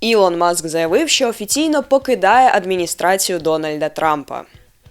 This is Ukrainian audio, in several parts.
Ілон Маск заявив, що офіційно покидає адміністрацію Дональда Трампа.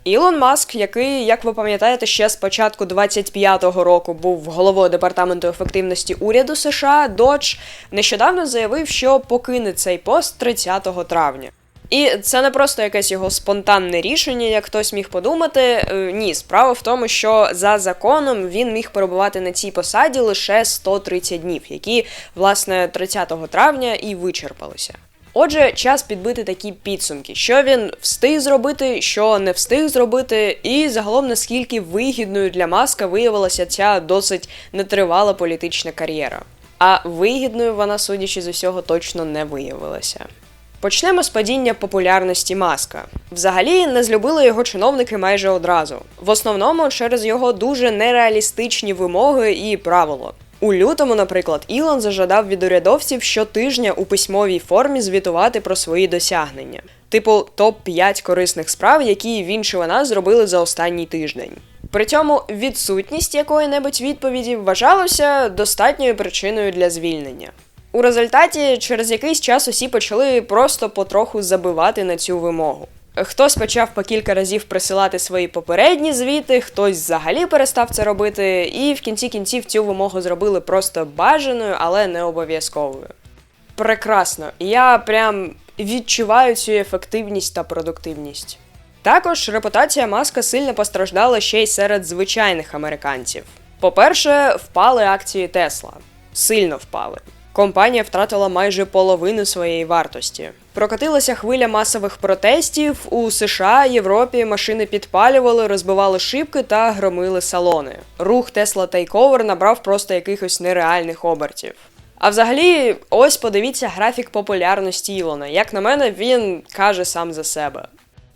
Ілон Маск, який, як ви пам'ятаєте, ще з початку 25-го року був головою департаменту ефективності уряду США, Додж, нещодавно заявив, що покине цей пост 30 травня. І це не просто якесь його спонтанне рішення, як хтось міг подумати. Е, Ні, справа в тому, що за законом він міг перебувати на цій посаді лише 130 днів, які, власне, 30 травня і вичерпалися. Отже, час підбити такі підсумки, що він встиг зробити, що не встиг зробити, і загалом наскільки вигідною для маска виявилася ця досить нетривала політична кар'єра. А вигідною вона, судячи з усього, точно не виявилася. Почнемо з падіння популярності маска. Взагалі не злюбили його чиновники майже одразу. В основному через його дуже нереалістичні вимоги і правила. У лютому, наприклад, Ілон зажадав від урядовців щотижня у письмовій формі звітувати про свої досягнення, типу топ-5 корисних справ, які він чи вона зробили за останній тиждень. При цьому відсутність якої-небудь відповіді вважалося достатньою причиною для звільнення. У результаті через якийсь час усі почали просто потроху забивати на цю вимогу. Хтось почав по кілька разів присилати свої попередні звіти, хтось взагалі перестав це робити, і в кінці кінців цю вимогу зробили просто бажаною, але не обов'язковою. Прекрасно, я прям відчуваю цю ефективність та продуктивність. Також репутація маска сильно постраждала ще й серед звичайних американців. По-перше, впали акції Тесла, сильно впали. Компанія втратила майже половину своєї вартості. Прокотилася хвиля масових протестів у США, Європі. Машини підпалювали, розбивали шибки та громили салони. Рух Tesla Takeover набрав просто якихось нереальних обертів. А взагалі, ось подивіться графік популярності Ілона. Як на мене, він каже сам за себе.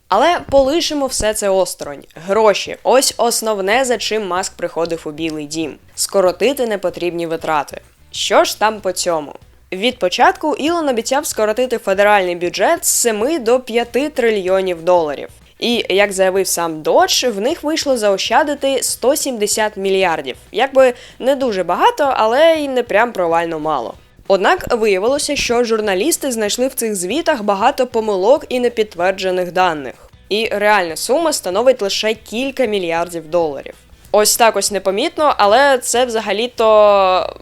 Але полишимо все це осторонь. Гроші ось основне, за чим маск приходив у Білий Дім: скоротити непотрібні витрати. Що ж там по цьому? Від початку Ілон обіцяв скоротити федеральний бюджет з 7 до 5 трильйонів доларів. І як заявив сам Додж, в них вийшло заощадити 170 мільярдів. Якби не дуже багато, але й не прям провально мало. Однак виявилося, що журналісти знайшли в цих звітах багато помилок і непідтверджених даних. І реальна сума становить лише кілька мільярдів доларів. Ось так ось непомітно, але це взагалі-то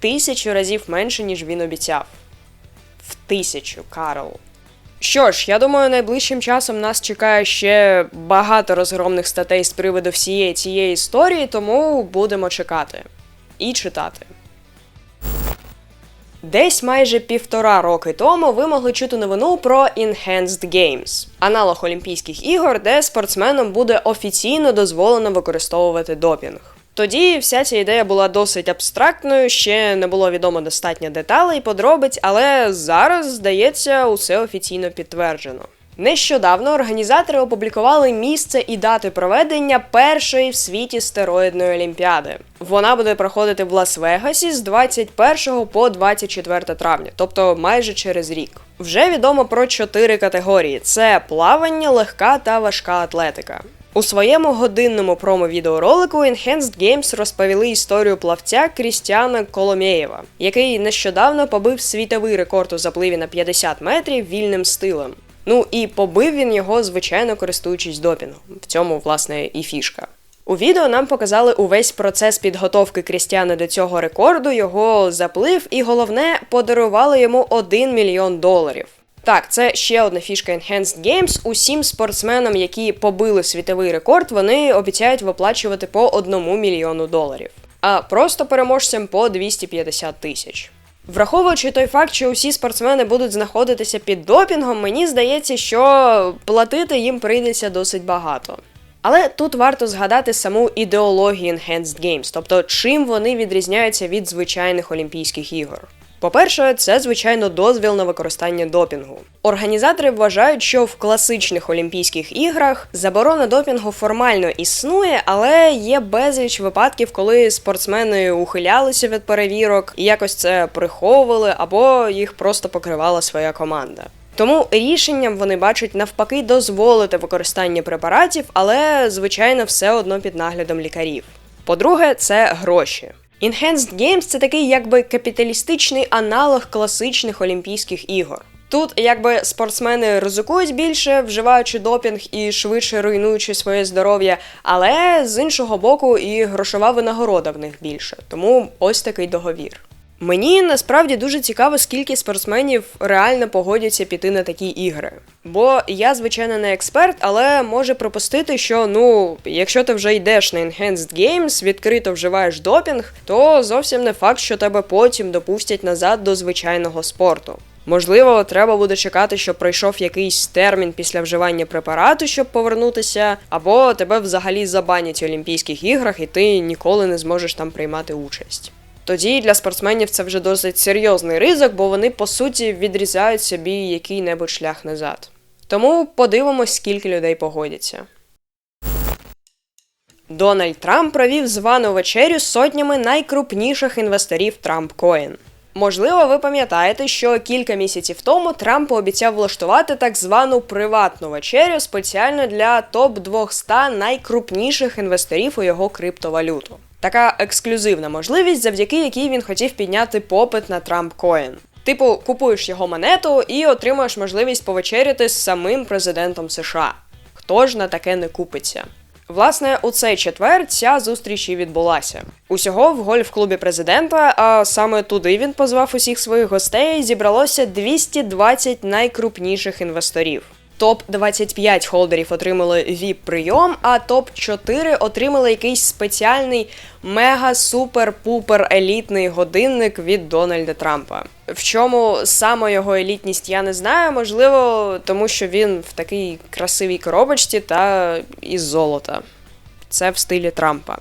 тисячу разів менше, ніж він обіцяв. В тисячу, Карл. Що ж, я думаю, найближчим часом нас чекає ще багато розгромних статей з приводу всієї цієї історії, тому будемо чекати і читати. Десь майже півтора роки тому ви могли чути новину про Enhanced Games, аналог Олімпійських ігор, де спортсменам буде офіційно дозволено використовувати допінг. Тоді вся ця ідея була досить абстрактною, ще не було відомо достатньо деталей, подробиць, але зараз, здається, усе офіційно підтверджено. Нещодавно організатори опублікували місце і дати проведення першої в світі стероїдної олімпіади. Вона буде проходити в Лас-Вегасі з 21 по 24 травня, тобто майже через рік. Вже відомо про чотири категорії: це плавання, легка та важка атлетика. У своєму годинному промо-відеоролику Enhanced Games розповіли історію плавця Крістіана Коломєєва, який нещодавно побив світовий рекорд у запливі на 50 метрів вільним стилем. Ну і побив він його, звичайно, користуючись допінгом. В цьому, власне, і фішка. У відео нам показали увесь процес підготовки Крістіана до цього рекорду, його заплив, і головне, подарували йому 1 мільйон доларів. Так, це ще одна фішка Enhanced Games. Усім спортсменам, які побили світовий рекорд, вони обіцяють виплачувати по 1 мільйону доларів, а просто переможцям по 250 тисяч. Враховуючи той факт, що усі спортсмени будуть знаходитися під допінгом, мені здається, що платити їм прийдеться досить багато. Але тут варто згадати саму ідеологію Enhanced Games, тобто чим вони відрізняються від звичайних Олімпійських ігор. По-перше, це звичайно дозвіл на використання допінгу. Організатори вважають, що в класичних Олімпійських іграх заборона допінгу формально існує, але є безліч випадків, коли спортсмени ухилялися від перевірок і якось це приховували або їх просто покривала своя команда. Тому рішенням вони бачать навпаки дозволити використання препаратів, але звичайно все одно під наглядом лікарів. По-друге, це гроші. Enhanced Games – це такий якби капіталістичний аналог класичних Олімпійських ігор. Тут якби спортсмени ризикують більше, вживаючи допінг і швидше руйнуючи своє здоров'я, але з іншого боку, і грошова винагорода в них більше. Тому ось такий договір. Мені насправді дуже цікаво, скільки спортсменів реально погодяться піти на такі ігри. Бо я, звичайно, не експерт, але може припустити, що ну, якщо ти вже йдеш на Enhanced Games, відкрито вживаєш допінг, то зовсім не факт, що тебе потім допустять назад до звичайного спорту. Можливо, треба буде чекати, щоб пройшов якийсь термін після вживання препарату, щоб повернутися, або тебе взагалі забанять в Олімпійських іграх, і ти ніколи не зможеш там приймати участь. Тоді для спортсменів це вже досить серйозний ризик, бо вони по суті відрізають собі який-небудь шлях назад. Тому подивимось, скільки людей погодяться. Дональд Трамп провів звану вечерю з сотнями найкрупніших інвесторів Трамп Коін. Можливо, ви пам'ятаєте, що кілька місяців тому Трамп пообіцяв влаштувати так звану приватну вечерю спеціально для топ 200 найкрупніших інвесторів у його криптовалюту. Така ексклюзивна можливість, завдяки якій він хотів підняти попит на Трамп Коін. Типу, купуєш його монету і отримуєш можливість повечеряти з самим президентом США. Хто ж на таке не купиться? Власне, у цей четвер ця зустріч і відбулася. Усього в гольф-клубі президента, а саме туди він позвав усіх своїх гостей, зібралося 220 найкрупніших інвесторів. Топ 25 холдерів отримали vip прийом, а топ 4 отримали якийсь спеціальний мега-супер-пупер елітний годинник від Дональда Трампа. В чому саме його елітність я не знаю, можливо, тому що він в такій красивій коробочці та із золота. Це в стилі Трампа.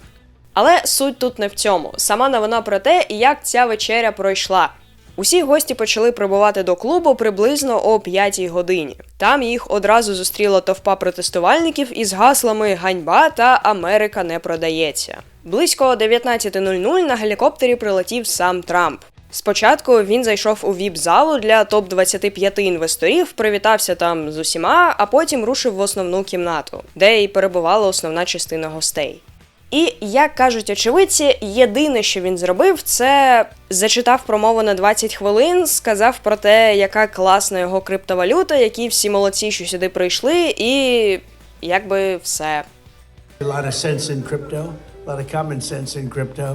Але суть тут не в цьому. Сама новина про те, як ця вечеря пройшла. Усі гості почали прибувати до клубу приблизно о 5 годині. Там їх одразу зустріла товпа протестувальників із гаслами Ганьба та Америка не продається. Близько 19.00 на гелікоптері прилетів сам Трамп. Спочатку він зайшов у віп-залу для топ-25 інвесторів, привітався там з усіма, а потім рушив в основну кімнату, де й перебувала основна частина гостей. І як кажуть очевидці, єдине, що він зробив, це зачитав промову на 20 хвилин, сказав про те, яка класна його криптовалюта, які всі молодці, що сюди прийшли, і якби все. A lot of sense in crypto, a lot of common sense in crypto.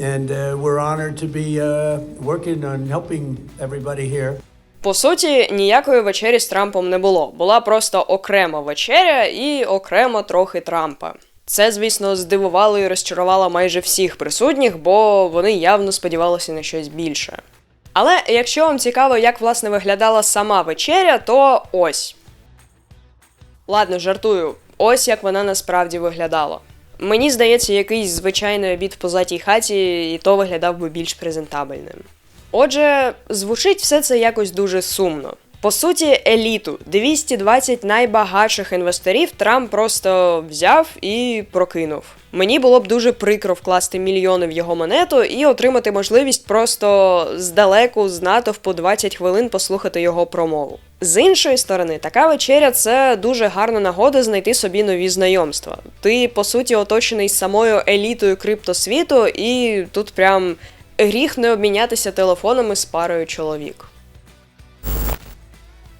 And uh, we're honored to be uh, working on helping everybody here. По суті, ніякої вечері з Трампом не було. Була просто окрема вечеря і окремо трохи Трампа. Це, звісно, здивувало і розчарувало майже всіх присутніх, бо вони явно сподівалися на щось більше. Але якщо вам цікаво, як власне виглядала сама вечеря, то ось. Ладно, жартую, ось як вона насправді виглядала. Мені здається, якийсь звичайний обід в позатій хаті, і то виглядав би більш презентабельним. Отже, звучить все це якось дуже сумно. По суті, еліту 220 найбагатших інвесторів Трамп просто взяв і прокинув. Мені було б дуже прикро вкласти мільйони в його монету і отримати можливість просто здалеку з натовпу 20 хвилин послухати його промову. З іншої сторони, така вечеря це дуже гарна нагода знайти собі нові знайомства. Ти, по суті, оточений самою елітою криптосвіту, і тут прям гріх не обмінятися телефонами з парою чоловік.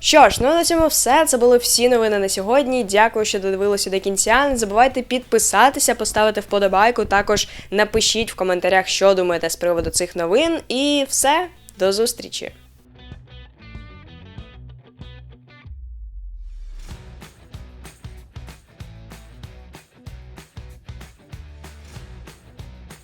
Що ж, ну на цьому все. Це були всі новини на сьогодні. Дякую, що додивилися до кінця. Не забувайте підписатися, поставити вподобайку. Також напишіть в коментарях, що думаєте з приводу цих новин. І все, до зустрічі!